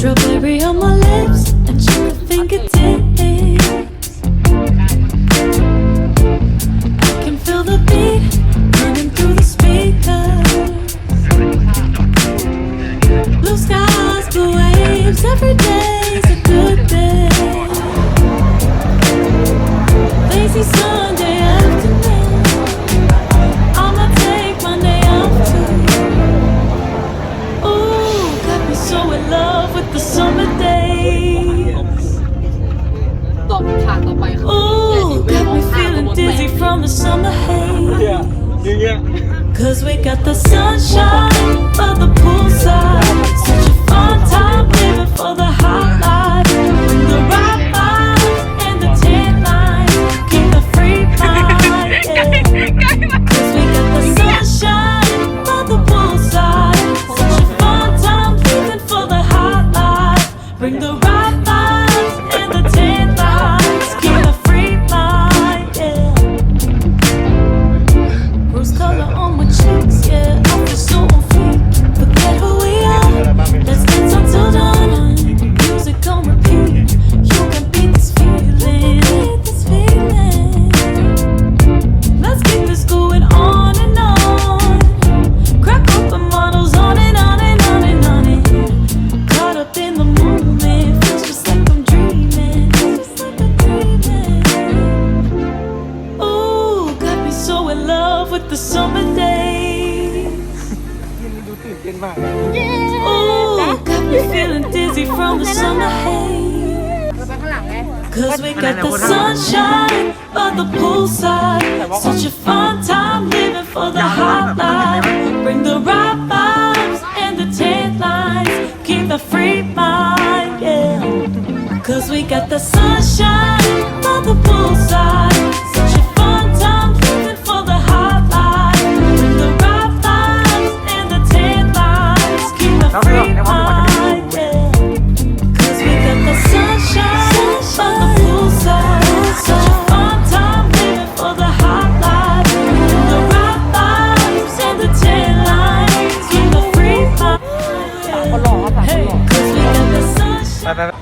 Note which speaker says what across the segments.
Speaker 1: Stay on my lips and the fingertips. I can feel the beat running through the speakers. Blue skies, blue waves, every day's a good day. Lazy Sunday Cause we got the sunshine by the poolside. Ooh, got me feeling dizzy from the summer haze. Cause we got the sunshine by the poolside. Such a fun time living for the hot life. Bring the right vibes and the tan lines. Keep a free mind, yeah. Cause we got the sunshine by the poolside. Hey, cause we got the
Speaker 2: ไป
Speaker 1: sunshine.
Speaker 2: ไปไป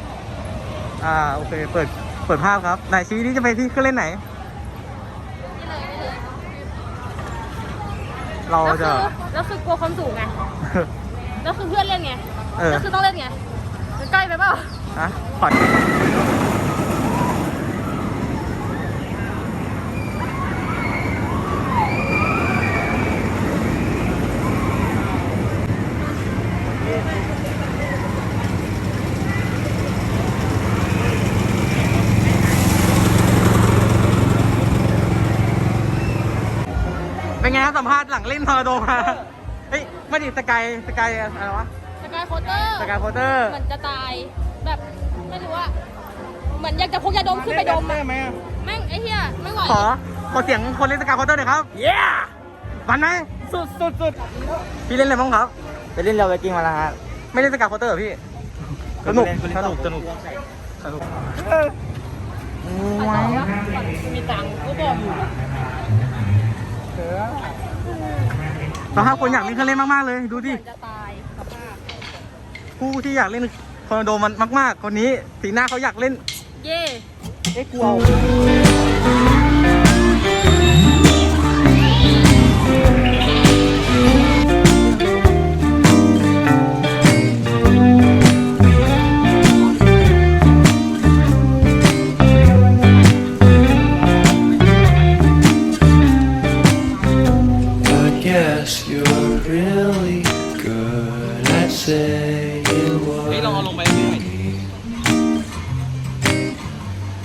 Speaker 2: อ่าโอเคเปิดเปิดภาพครับไหนชีวิตนี้จะไปที่เครื่องเล่นไหน เรา
Speaker 3: แล้วคื
Speaker 2: จะ
Speaker 3: อแล้วคือกลัวความสูงไงแล้วคือเพื่อนเล่นไง
Speaker 2: เออ
Speaker 3: แล้วคือต้องเล่นไงมันใกล้ไปเปล่า
Speaker 2: ฮะขอดเป็นไงครับ สัมภาษณ์หลังเล่นทอร์นาโดมา เฮ้ย ไม่ดิสกายสกายอะไรวะ
Speaker 3: สกายโคเตอร์
Speaker 2: สกายโคเตอร์
Speaker 3: เหมือนจะตายแบบไม่รู้ว่าเหมือนอยากจะพกยาดมขึ้นไปดม
Speaker 2: ได้
Speaker 3: อะ
Speaker 2: ไหมอะ
Speaker 3: แม่งไอ้เหี้ยไม่ไหว
Speaker 2: ขอขอเสียงคนเล่นสกายเคาน์เตอร์หน่อยครับ เย้มันไหมสุดสุดสุดพี่เล่นอะไรบ้างครับ
Speaker 4: ไปเล่นเรือไวกิ้งมาแล้วฮะ
Speaker 2: ไม่เล่นสกายเคาน์เตอร์เหรอพี่ สนุก สนุก สนุก สนุก
Speaker 3: มีตังค์ก็บอกอยู่
Speaker 2: สภาพคนอยากเล่นเครื่องเล่นมากๆเลย ดูดิ
Speaker 3: จะตายสภาพ
Speaker 2: ผู้ที่อยากเล่นทอร์นาโดมันมาก ๆ คนนี้สีหน้าเขาอยากเล่น
Speaker 3: เย่
Speaker 2: เอ๊ะกลัว
Speaker 5: what you mean.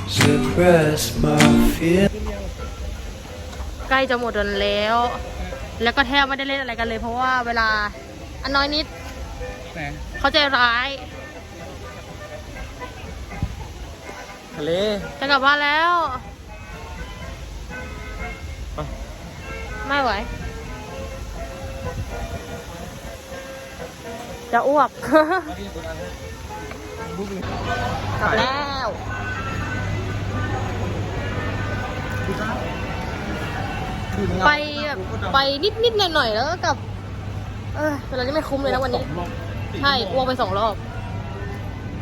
Speaker 5: Suppress my feelings.
Speaker 3: ใกล้จะหมดวันแล้ว แล้วก็แทบไม่ได้เล่นอะไรกันเลย เพราะว่าเวลาอันน้อยนิด
Speaker 2: ไหน
Speaker 3: เขาใจร้าย
Speaker 2: ทะเล
Speaker 3: จะกลับบ้านแล้ว
Speaker 2: ไป
Speaker 3: ไม่ไหว จะอ้วกกลับแล้วไปแบบไปนิดนิดหน่อยหน่อยๆแล้วก็กลับ เออเวลานี้ไม่คุ้มเลยนะวันนี้ ใช่อ้วกไปสองรอบ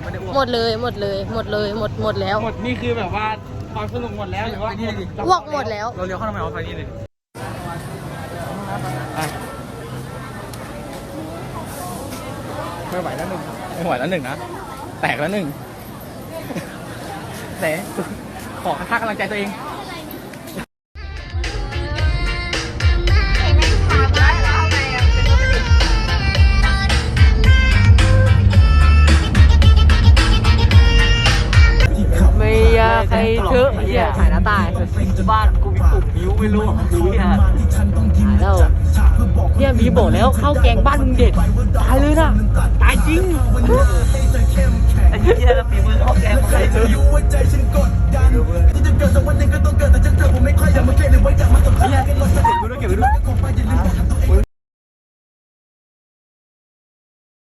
Speaker 2: ไม่ได้อ้วก
Speaker 3: หมดเลยหมดเลย หมดเลยหมดหมดแล้ว
Speaker 2: หมดนี่คือแบบว่าความสนุกหมดแล้วหรือว่า
Speaker 3: อ้วกหมดแล้ว
Speaker 2: เราเลี้ยวเข้าทำไมเอาไฟนี่เลยอะ ไม่ไหวแล้วหนึ่งไม่ไหวแล้วหนึ่งนะ แตกแล้วหนึ่งไหนขอค่ากำลังใจตัวเอง
Speaker 3: ไม่อยากให้เธอเนี่ยถ่ายหน้าตาย
Speaker 2: บ้านกูมีปุ่มนิ้วไม่รู้รู้เนี่ย
Speaker 3: แล้ว เนี่ยมีบอกแล้วข้าวแกงบ้านมึงเด็ดตายเลยนะตายจริง
Speaker 2: ไอ้เหี้ยแล้วฝีมือข้าวแกง